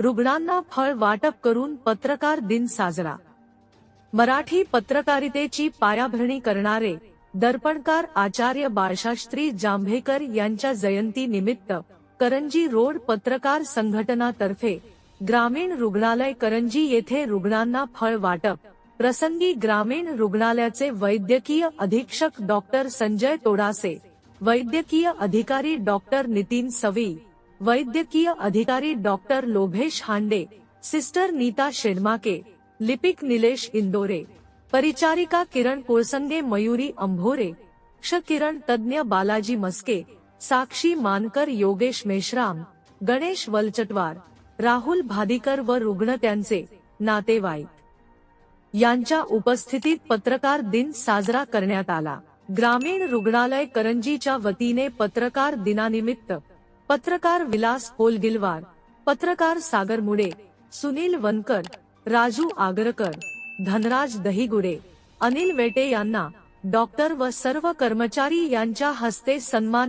रुग्णांना फळ वाटप करून पत्रकार दिन साजरा. मराठी पत्रकारितेची पायाभरणी करणारे दर्पणकार आचार्य बाळशास्त्री जांभेकर यांच्या जयंती निमित्त करंजी रोड पत्रकार संघटनातर्फे ग्रामीण रुग्णालय करंजी येथे रुग्णांना फळ वाटप. प्रसंगी ग्रामीण रुग्णालयाचे वैद्यकीय अधीक्षक डॉक्टर संजय तोडासे वैद्यकीय अधिकारी डॉक्टर नितीन सवी वैद्यकीय अधिकारी डॉक्टर लोभेश हांडे सिस्टर नीता शेडमाके लिपिक निलेश इंदोरे परिचारिका किरण कोळसंगे मयुरी अंभोरे क्ष किरण तज्ज्ञ बालाजी मस्के साक्षी मानकर योगेश मेश्राम गणेश वलचटवार राहुल भादीकर व रुग्ण त्यांचे नातेवाईक. यांच्या उपस्थितीत पत्रकार दिन साजरा करण्यात आला. ग्रामीण रुग्णालय करंजीच्या वतीने पत्रकार दिनानिमित्त पत्रकार विलास होलगिलवार पत्रकार सागर मुडे सुनील वनकर राजू आगरकर धनराज दहिगुडे अनिल वेटे यांना डॉक्टर व सर्व कर्मचारी यांच्या हस्ते सन्मान